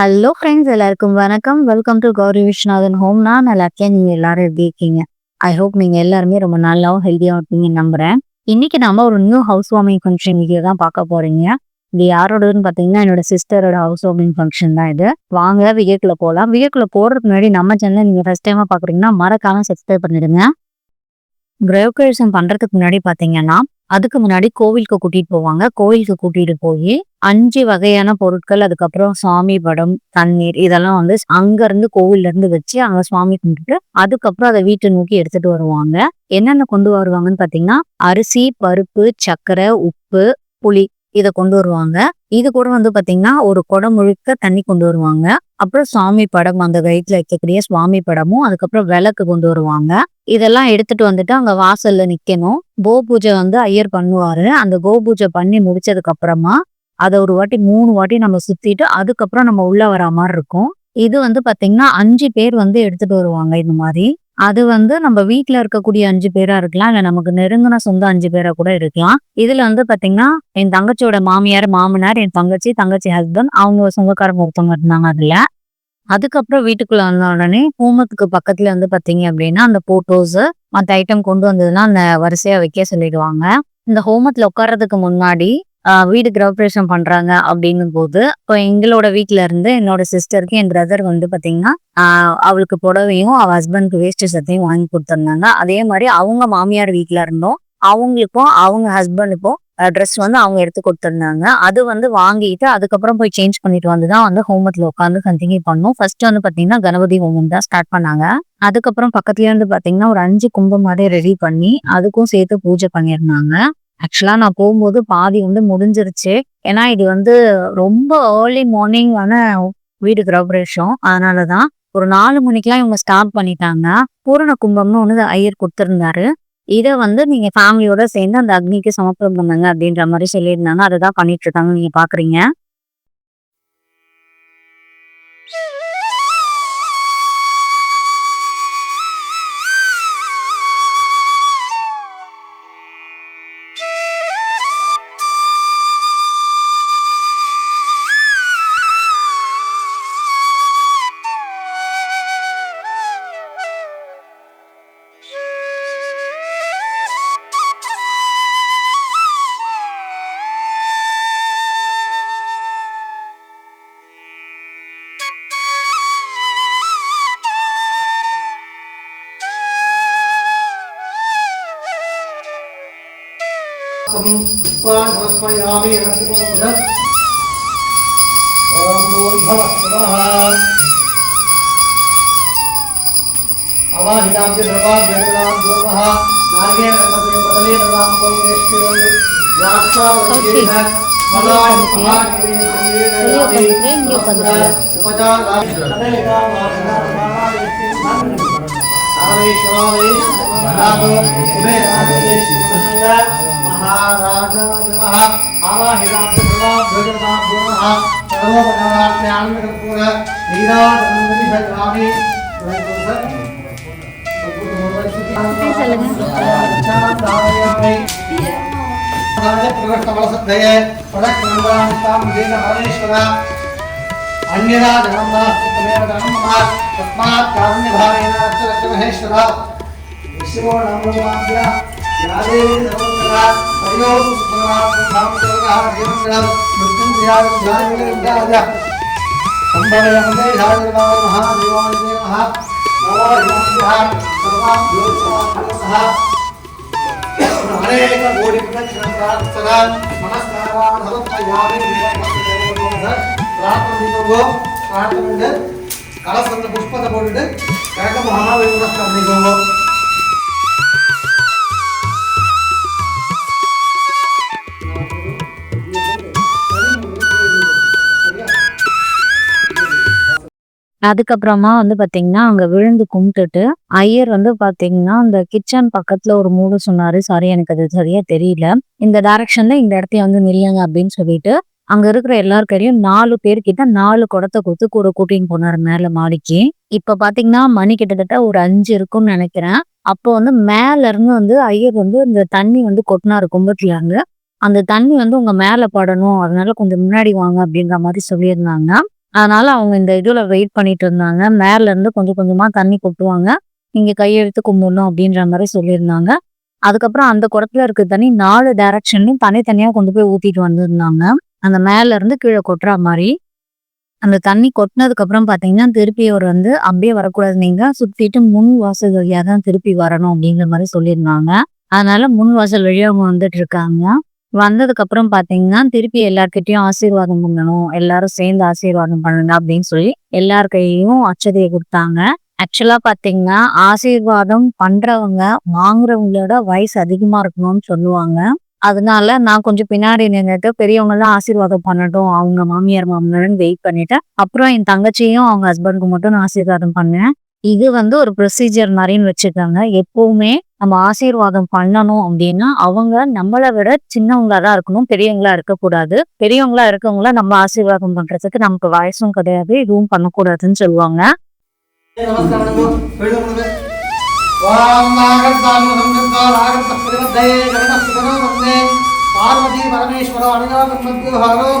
Hello friends எல்லாருக்கும் வணக்கம். Welcome to Gowri Viswanathan home நான் நல்லா இருக்கேன் நீங்க எல்லாரும் எப்படி இருக்கீங்க? ஐ ஹோப் நீங்க எல்லாருமே ரொம்ப நல்லாவும் ஹெல்த்தியாகவும் இருப்பீங்கன்னு நம்புறேன். இன்னைக்கு நம்ம ஒரு new house warming function video தான் பார்க்க போறீங்க. இது யாரோடதுன்னு பார்த்தீங்கன்னா என்னோட சிஸ்டரோட ஹவுஸ் வார்மிங் ஃபங்க்ஷன் தான் இது. வாங்க வீடியோக்குள்ள போகலாம் வீடியோக்குள்ள போறதுக்கு முன்னாடி நம்ம சேனல் நீங்க ஃபர்ஸ்ட் டைமா பாக்குறீங்கன்னா மறக்காம சப்ஸ்கிரைப் பண்ணிடுங்க. கிரேவ் பண்றதுக்கு முன்னாடி பாத்தீங்கன்னா அதுக்கு முன்னாடி கோவிலுக்கு கூட்டிட்டு போவாங்க. கோவிலுக்கு கூட்டிட்டு போய் அஞ்சு வகையான பொருட்கள் அதுக்கப்புறம் சுவாமி படம் தண்ணீர் இதெல்லாம் வந்து அங்க இருந்து கோவில்ல இருந்து வச்சு அங்க சுவாமி கும்பிட்டுட்டு அதுக்கப்புறம் அதை வீட்டை நோக்கி எடுத்துட்டு வருவாங்க. என்னென்ன கொண்டு வருவாங்கன்னு பாத்தீங்கன்னா அரிசி பருப்பு சர்க்கரை உப்பு புளி இதை கொண்டு வருவாங்க. இது கூட வந்து பாத்தீங்கன்னா ஒரு குடம் முழுக்க தண்ணி கொண்டு வருவாங்க. அப்புறம் சுவாமி படம் அந்த வயிற்றுல வைக்கக்கூடிய சுவாமி படமும் அதுக்கப்புறம் விளக்கு கொண்டு வருவாங்க. இதெல்லாம் எடுத்துட்டு வந்துட்டு அங்க வாசல்ல நிக்கணும். கோ பூஜை வந்து ஐயர் பண்ணுவாரு. அந்த கோ பூஜை பண்ணி முடிச்சதுக்கு அப்புறமா அதை ஒரு வாட்டி மூணு வாட்டி நம்ம சுத்திட்டு அதுக்கப்புறம் நம்ம உள்ள வர மாதிரி இருக்கும். இது வந்து பாத்தீங்கன்னா அஞ்சு பேர் வந்து எடுத்துட்டு வருவாங்க இந்த மாதிரி. அது வந்து நம்ம வீட்டுல இருக்கக்கூடிய அஞ்சு பேரா இருக்கலாம். இல்ல நமக்கு நெருங்கின சொந்த அஞ்சு பேரா கூட இருக்கலாம். இதுல வந்து பாத்தீங்கன்னா என் தங்கச்சியோட மாமியார் மாமனார் என் தங்கச்சி தங்கச்சி ஹஸ்பண்ட் அவங்க சொந்தக்காரங்க ஒருத்தவங்க இருந்தாங்க அதுல. அதுக்கப்புறம் வீட்டுக்குள்ள வந்த உடனே ஹோமத்துக்கு பக்கத்துல வந்து பாத்தீங்க அப்படின்னா அந்த போட்டோஸ் மற்ற ஐட்டம் கொண்டு வந்ததுன்னா அந்த வரிசையா வைக்க சொல்லிடுவாங்க. இந்த ஹோமத்துல உட்கார்றதுக்கு முன்னாடி வீடு கிரகப்பிரவேசம் பண்றாங்க அப்படிங்கும் போது இப்போ எங்களோட வீட்டுல இருந்து என்னோட சிஸ்டருக்கு என் பிரதர் வந்து பாத்தீங்கன்னா அவளுக்கு புடவையும் அவ ஹஸ்பண்ட்க்கு வேஸ்ட் சத்தையும் வாங்கி கொடுத்துருந்தாங்க. அதே மாதிரி அவங்க மாமியார் வீட்டுல இருந்தோம் அவங்களுக்கும் அவங்க ஹஸ்பண்டுக்கும் ட்ரெஸ் வந்து அவங்க எடுத்து கொடுத்துருந்தாங்க. அது வந்து வாங்கிட்டு அதுக்கப்புறம் போய் சேஞ்ச் பண்ணிட்டு வந்து தான் வந்து ஹோமத்துல உட்காந்து கண்டினியூ பண்ணோம். ஃபர்ஸ்ட் வந்து பாத்தீங்கன்னா கணபதி ஹோமம் தான் ஸ்டார்ட் பண்ணாங்க. அதுக்கப்புறம் பக்கத்துல இருந்து பாத்தீங்கன்னா ஒரு அஞ்சு கும்பம் மாதிரி ரெடி பண்ணி அதுக்கும் சேர்த்து பூஜை பண்ணியிருந்தாங்க. ஆக்சுவலா நான் போகும்போது பாதி வந்து முடிஞ்சிருச்சு. ஏன்னா இது வந்து ரொம்ப ஏர்லி மார்னிங் வீடு கிரபரேஷம் அதனாலதான் ஒரு நாலு மணிக்கெல்லாம் இவங்க ஸ்டார்ட் பண்ணிட்டாங்க. பூரண கும்பம்னு ஒன்று ஐயர் கொடுத்துருந்தாரு. இதை வந்து நீங்க ஃபேமிலியோட சேர்ந்து அந்த அக்னிக்கு சமர்ப்பணம் பண்ணுங்க அப்படின்ற மாதிரி சொல்லியிருந்தாங்க. அதை தான் பண்ணிட்டு இருக்காங்க நீங்க பாக்குறீங்க. सम्पादयामि अवाहिताब्धि सर्वाभ्यर्गणां दोमः नार्गे नर्मदे बदले प्रदां कोङ्गेश्वरं द्राक्षावतीः मलायं महाग्रीं प्रियेण उपजाला आवेश आवेश रागो उमे आवेश महाराजाग्रह आवाहिराभ्यभ्यजताभ्यः सर्वप्रकारात्म्यान्मकर्पूर नीराजनन्दनिभद्राणि प्रकृष्टबलसद्धये पदक्रन्दान्तां देन परमेश्वर अन्यदा जगन्नास्तिकमेव जन्मः तस्मात् कारुण्यभावेन अस्य लक्ष्महेश्वर शिवो नाम அநேக கோடி மனஸ்தாரவான் கலசத்தை புஷ்பத்தை போட்டுட்டு கிழக்க மகாவீரம் பண்ணிக்கோங்க அதுக்கப்புறமா வந்து பாத்தீங்கன்னா அங்க விழுந்து கும்பிட்டுட்டு ஐயர் வந்து பாத்தீங்கன்னா அந்த கிச்சன் பக்கத்துல ஒரு மூடு சொன்னாரு. சாரி எனக்கு அது சரியா தெரியல. இந்த டைரக்ஷன்ல இந்த இடத்தைய வந்து நில்லுங்க அப்படின்னு சொல்லிட்டு அங்க இருக்கிற எல்லாருக்கையும் நாலு பேர்கிட்ட நாலு குடத்தை கொடுத்து கூட கூட்டின்னு போனாரு மேல மாடிக்கு. இப்ப பாத்தீங்கன்னா மணி கிட்டத்தட்ட ஒரு அஞ்சு இருக்கும்னு நினைக்கிறேன். அப்போ வந்து மேல இருந்து வந்து ஐயர் வந்து இந்த தண்ணி வந்து கொட்டினாரு கும்பத்துல அந்த தண்ணி வந்து உங்க மேல படணும். அதனால கொஞ்சம் முன்னாடி வாங்க அப்படின்ற மாதிரி சொல்லியிருந்தாங்க. அதனால அவங்க இந்த இதுல வெயிட் பண்ணிட்டு இருந்தாங்க. மேல இருந்து கொஞ்சம் கொஞ்சமா தண்ணி கொட்டுவாங்க. நீங்க கையெழுத்து கும்பிடணும் அப்படின்ற மாதிரி சொல்லியிருந்தாங்க. அதுக்கப்புறம் அந்த குடத்துல இருக்க தண்ணி நாலு டைரக்ஷன்லையும் தனித்தனியா கொண்டு போய் ஊத்திட்டு வந்திருந்தாங்க. அந்த மேல இருந்து கீழே கொட்டுற மாதிரி. அந்த தண்ணி கொட்டினதுக்கு அப்புறம் பாத்தீங்கன்னா திருப்பி அவர் வந்து அப்படியே வரக்கூடாது. நீங்க சுத்திட்டு முன் வாசல் வழியா தான் திருப்பி வரணும் அப்படிங்கிற மாதிரி சொல்லியிருந்தாங்க. அதனால முன் வாசல் வழியா அவங்க வந்துட்டு இருக்காங்க. வந்ததுக்கு அப்புறம் பாத்தீங்கன்னா திருப்பி எல்லார்கிட்டயும் ஆசீர்வாதம் பண்ணணும். எல்லாரும் சேர்ந்து ஆசீர்வாதம் பண்ணுங்க அப்படின்னு சொல்லி எல்லார் அச்சதையை கொடுத்தாங்க. ஆக்சுவலா பாத்தீங்கன்னா ஆசீர்வாதம் பண்றவங்க வாங்குறவங்களோட வயசு அதிகமா இருக்கணும்னு சொல்லுவாங்க. அதனால நான் கொஞ்சம் பின்னாடி நின்றுட்டு பெரியவங்க எல்லாம் ஆசீர்வாதம் பண்ணட்டும் அவங்க மாமியார் மாமனார்னு வெயிட் பண்ணிட்டேன் அப்புறம் என் தங்கச்சியும் அவங்க ஹஸ்பண்டுக்கு மட்டும் நான் ஆசீர்வாதம் பண்ணேன். இது வந்து ஒரு ப்ரொசீஜர் மாதிரின்னு வச்சுருக்காங்க எப்பவுமே நம்ம ஆசீர்வாதம் பண்ணணும் அப்படின்னா அவங்க நம்மளை விட சின்னவங்களா தான் இருக்கணும் பெரியவங்களா இருக்கக்கூடாது. பெரியவங்களா இருக்கவங்கள நம்ம ஆசீர்வாதம் பண்றதுக்கு நமக்கு வயசும் கிடையாது இதுவும் பண்ணக்கூடாதுன்னு சொல்லுவாங்க. பார்வதி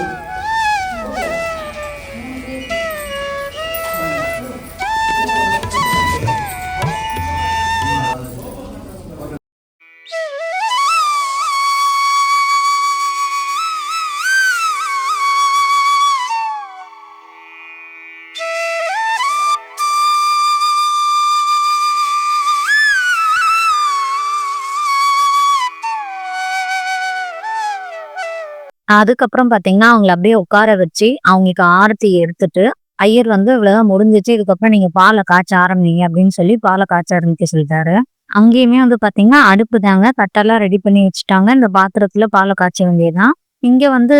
அதுக்கப்புறம் பாத்தீங்கன்னா அவங்கள அப்படியே உட்கார வச்சு அவங்களுக்கு ஆரத்தி எடுத்துட்டு ஐயர் வந்து இவ்வளவுதான் முடிஞ்சிச்சு இதுக்கப்புறம் நீங்க பாலை காய்ச்ச ஆரம்பிங்க அப்படின்னு சொல்லி பாலை காய்ச்ச ஆரம்பிக்க சொல்லிட்டாரு. அங்கேயுமே வந்து பாத்தீங்கன்னா அடுப்பு தாங்க தட்டெல்லாம் ரெடி பண்ணி வச்சுட்டாங்க. இந்த பாத்திரத்துல பாலை காய்ச்ச வேண்டியதுதான். இங்க வந்து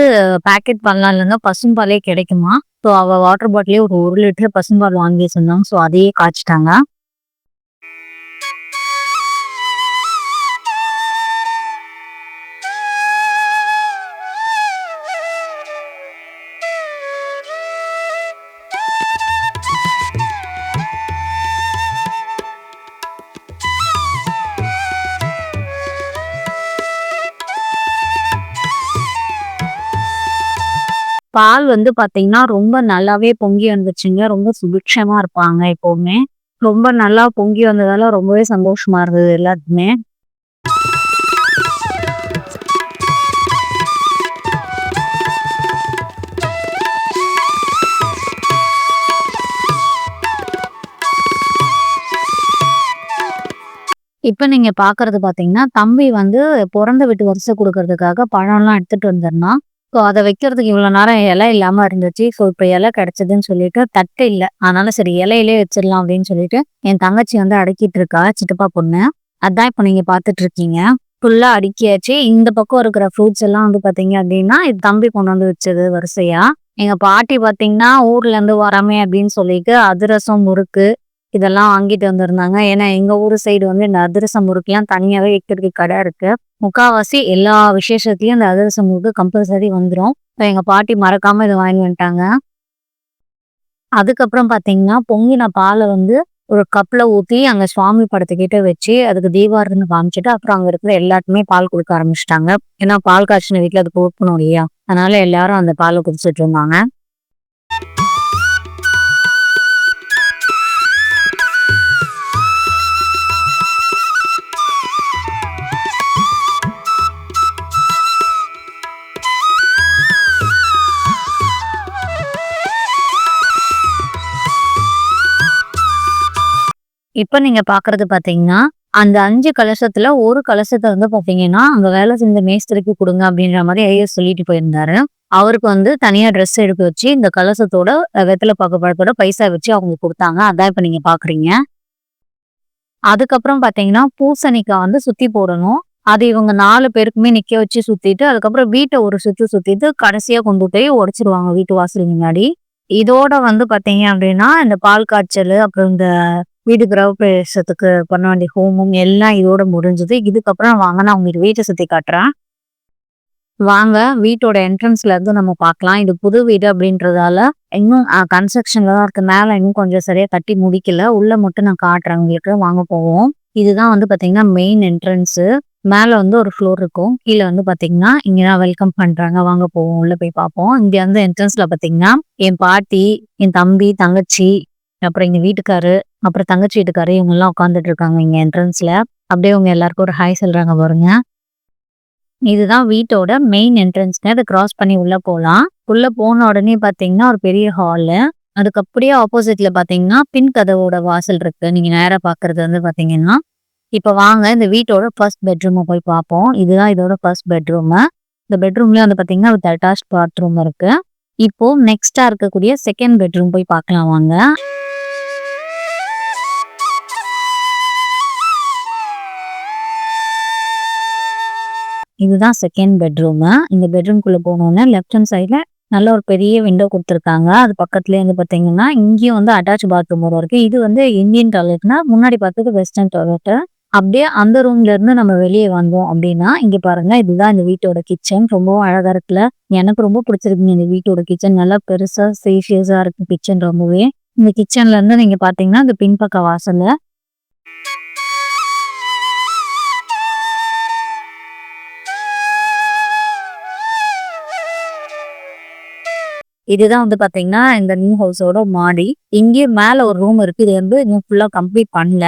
பேக்கெட் பால்லாம் இல்லைங்க பசும்பாலே கிடைக்குமா? ஸோ அவ வாட்டர் பாட்டிலே ஒரு ஒரு லிட்டர் பசும்பால் வாங்கி சொன்னாங்க ஸோ அதையே காய்ச்சிட்டாங்க. பால் வந்து பாத்தீங்கன்னா ரொம்ப நல்லாவே பொங்கி வந்துச்சுங்க ரொம்ப சுபிக்ஷமா இருப்பாங்க எப்பவுமே. ரொம்ப நல்லா பொங்கி வந்ததால ரொம்பவே சந்தோஷமா இருந்தது எல்லாத்துக்குமே. இப்ப நீங்க பாக்குறது பாத்தீங்கன்னா தம்பி வந்து பிறந்த வீட்டு வரிசை கொடுக்கறதுக்காக பழம்லாம் எடுத்துட்டு வந்திருந்தான். ஸோ அதை வைக்கிறதுக்கு இவ்வளோ நேரம் இலை இல்லாமல் இருந்துச்சு. ஸோ இப்போ இலை கிடச்சிதுன்னு சொல்லிட்டு தட்டு இல்லை. அதனால சரி இலையிலே வச்சிடலாம் அப்படின்னு சொல்லிட்டு என் தங்கச்சி வந்து அடக்கிட்டு இருக்கா சிட்டப்பா பொண்ணு. அதான் இப்போ நீங்கள் பார்த்துட்டு இருக்கீங்க. ஃபுல்லாக அடுக்கியாச்சு. இந்த பக்கம் இருக்கிற ஃப்ரூட்ஸ் எல்லாம் வந்து பார்த்தீங்க அப்படின்னா இது தம்பி கொண்டு வந்து வச்சது வரிசையா. எங்கள் பாட்டி பார்த்தீங்கன்னா ஊர்லேருந்து வரமே அப்படின்னு சொல்லிட்டு அதிரசம் முறுக்கு இதெல்லாம் வாங்கிட்டு வந்திருந்தாங்க. ஏன்னா எங்கள் ஊர் சைடு வந்து இந்த அதிரசம் முறுக்கெல்லாம் தனியாகவே வைக்கிறதுக்கு கடை இருக்குது முக்காவாசி எல்லா விசேஷத்துலயும் இந்த அதிரசம் முறுக்கு கம்பல்சரி வந்துடும் இப்போ எங்க பாட்டி மறக்காம இதை வாங்கி வந்துட்டாங்க. அதுக்கப்புறம் பாத்தீங்கன்னா பொங்கின பாலை வந்து ஒரு கப்ல ஊத்தி அங்க சுவாமி படத்துக்கிட்ட வச்சு அதுக்கு தீபாரதனை காமிச்சிட்டு அப்புறம் அங்க இருக்கிற எல்லாருக்குமே பால் கொடுக்க ஆரம்பிச்சிட்டாங்க. ஏன்னா பால் காய்ச்சின வீட்டுல அது கொடுக்கணும் இல்லையா? அதனால எல்லாரும் அந்த பாலை குடிச்சிட்டு இருந்தாங்க. இப்ப நீங்க பாக்குறது பாத்தீங்கன்னா அந்த அஞ்சு கலசத்துல ஒரு கலசத்தை வந்து பாத்தீங்கன்னா அங்க வேலை செஞ்ச மேஸ்திரிக்கு கொடுங்க அப்படின்ற மாதிரி ஐயர் சொல்லிட்டு போயிருந்தாரு. அவருக்கு வந்து தனியா ட்ரெஸ் எடுத்து வச்சு இந்த கலசத்தோட வெத்தலை பாக்கு பழத்தோட பைசா வச்சு அவங்க கொடுத்தாங்க. அதான் இப்ப நீங்க பாக்குறீங்க. அதுக்கப்புறம் பாத்தீங்கன்னா பூசணிக்காய் வந்து சுத்தி போடணும். அது இவங்க நாலு பேருக்குமே நிக்க வச்சு சுத்திட்டு அதுக்கப்புறம் வீட்டை ஒரு சுத்து சுத்திட்டு கடைசியா கொண்டு போய் உடைச்சிருவாங்க வீட்டு வாசலுக்கு முன்னாடி. இதோட வந்து பாத்தீங்க அப்படின்னா இந்த பால் காய்ச்சல் அப்புறம் இந்த வீடு கிரகப்பிரவேசத்துக்கு பண்ண வேண்டிய ஹோமம் எல்லாம் இதோட முடிஞ்சது. இதுக்கப்புறம் வாங்க நான் உங்களுக்கு வீட்டை சுற்றி காட்டுறேன். வாங்க வீட்டோட என்ட்ரன்ஸ்ல இருந்து நம்ம பார்க்கலாம். இது புது வீடு அப்படின்றதால இன்னும் கன்ஸ்ட்ரக்ஷன்ல தான் இருக்கு. மேல இன்னும் கொஞ்சம் சரியா கட்டி முடிக்கல. உள்ள மட்டும் நான் காட்டுறேன் உங்களுக்கு. வாங்க போவோம். இதுதான் வந்து பாத்தீங்கன்னா மெயின் என்ட்ரன்ஸ் மேல வந்து ஒரு ஃப்ளோர் இருக்கும். கீழே வந்து பாத்தீங்கன்னா இங்கதான் வெல்கம் பண்றாங்க. வாங்க போவோம். உள்ள போய் பார்ப்போம். இங்க வந்து என்ட்ரன்ஸ்ல பாத்தீங்கன்னா என் பாட்டி என் தம்பி தங்கச்சி அப்புறம் எங்க வீட்டுக்காரு அப்புறம் தங்கச்சி வீட்டுக்காரு இவங்க எல்லாம் உட்காந்துட்டு இருக்காங்க இங்க என்ட்ரன்ஸ்ல அப்படியே அவங்க எல்லாருக்கும் ஒரு ஹாய் சொல்றாங்க பாருங்க. இதுதான் வீட்டோட மெயின் என்ட்ரன்ஸ்ங்க அதை கிராஸ் பண்ணி உள்ள போகலாம் உள்ள போன உடனே பாத்தீங்கன்னா ஒரு பெரிய ஹாலு அதுக்கு அப்படியே ஆப்போசிட்ல பாத்தீங்கன்னா பின் கதவோட வாசல் இருக்கு. நீங்க நேரா பாக்குறது வந்து பாத்தீங்கன்னா. இப்ப வாங்க இந்த வீட்டோட ஃபர்ஸ்ட் பெட்ரூமை போய் பார்ப்போம் இதுதான் இதோட ஃபர்ஸ்ட் பெட்ரூம் இந்த பெட்ரூம்லயே வந்து பாத்தீங்கன்னா வித் அட்டாச் பாத்ரூம் இருக்கு. இப்போ நெக்ஸ்டா இருக்கக்கூடிய செகண்ட் பெட்ரூம் போய் பார்க்கலாம் வாங்க. இதுதான் செகண்ட் பெட்ரூமு இந்த பெட்ரூம்குள்ளே போனோம்னா லெஃப்ட் ஹேண்ட் சைடில் நல்ல ஒரு பெரிய விண்டோ கொடுத்துருக்காங்க. அது பக்கத்துலேயே வந்து பார்த்தீங்கன்னா இங்கேயும் வந்து அட்டாச் பாத்ரூம் வரும் இருக்கு. இது வந்து இந்தியன் டாய்லெட்னா முன்னாடி பார்த்துக்கு வெஸ்டர்ன் டாய்லெட் அப்படியே அந்த ரூம்ல இருந்து நம்ம வெளியே வந்தோம் அப்படின்னா இங்க பாருங்க இதுதான் இந்த வீட்டோட கிச்சன் ரொம்பவும் அழகா இருக்குல்ல? எனக்கு ரொம்ப பிடிச்சிருக்குங்க இந்த வீட்டோட கிச்சன் நல்லா பெருசா ஸ்பேஷியஸா இருக்கு கிச்சன் ரொம்பவே. இந்த கிச்சன்ல இருந்து நீங்க பாத்தீங்கன்னா இந்த பின்பக்க வாசல்ல இதுதான் வந்து பாத்தீங்கன்னா இந்த நியூ ஹவுஸோட மாடி. இங்கே மேல ஒரு ரூம் இருக்கு. இது வந்து இன்னும் ஃபுல்லா கம்ப்ளீட் பண்ணல.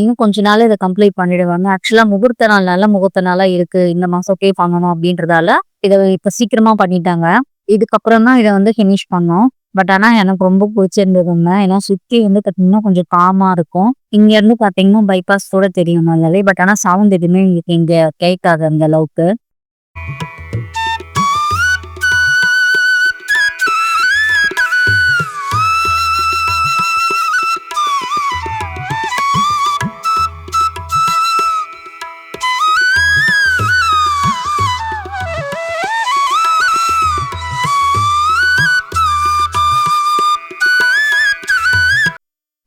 இன்னும் கொஞ்ச நாள் இதை கம்ப்ளீட் பண்ணிடுவாங்க. ஆக்சுவலா முகூர்த்த நாள் நல்ல முகூர்த்த நாளா இருக்கு. இந்த மாசம் ஓகே பண்ணணும் அப்படின்றதால இதை இப்ப சீக்கிரமா பண்ணிட்டாங்க. இதுக்கப்புறம் தான் இதை வந்து ஃபினிஷ் பண்ணோம். பட் ஆனா எனக்கு ரொம்ப பிடிச்சிருந்ததுங்க. ஏன்னா சுத்தி வந்து பாத்தீங்கன்னா கொஞ்சம் காமா இருக்கும். இங்க இருந்து பாத்தீங்கன்னா பைபாஸ் கூட தெரியும் நல்லாவே பட் ஆனா சவுண்ட் எதுவுமே இங்க இங்க கேட்காது அந்த அளவுக்கு.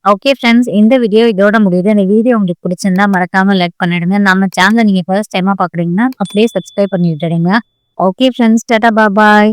ஓகே ஃப்ரெண்ட்ஸ் இந்த வீடியோ இதோட முடியுது. இந்த வீடியோ உங்களுக்கு பிடிச்சிருந்தா மறக்காம லைக் பண்ணிடுங்க. நம்ம சேனலை நீங்க ஃபர்ஸ்ட் டைமா பாக்குறீங்கன்னா அப்படியே சப்ஸ்கிரைப் பண்ணிட்டு ஓகே ஃப்ரெண்ட்ஸ் டாடா பாய்